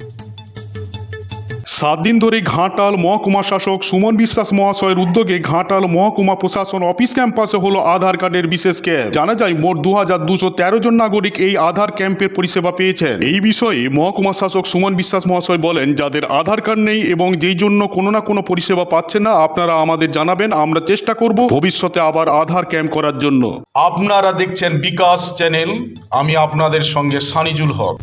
you সাত দিন ধরে ঘাটাল মহকুমা শাসক সুমন বিশ্বাস মহাশয়ের উদ্যোগে ঘাটাল মহকুমা প্রশাসন অফিস ক্যাম্পাসে হলো আধার কার্ডের বিশেষ ক্যাম্প। জানা যায় মোট দু হাজার দুশো তেরো জন নাগরিক এই আধার ক্যাম্পের পরিষেবা পেয়েছেন। এই বিষয়ে মহকুমা শাসক সুমন বিশ্বাস মহাশয় বলেন, যাদের আধার কার্ড নেই এবং যেই জন্য কোনো না কোনো পরিষেবা পাচ্ছেন না, আপনারা আমাদের জানাবেন, আমরা চেষ্টা করব ভবিষ্যতে আবার আধার ক্যাম্প করার জন্য। আপনারা দেখছেন বিকাশ চ্যানেল, আমি আপনাদের সঙ্গে সানিজুল হক।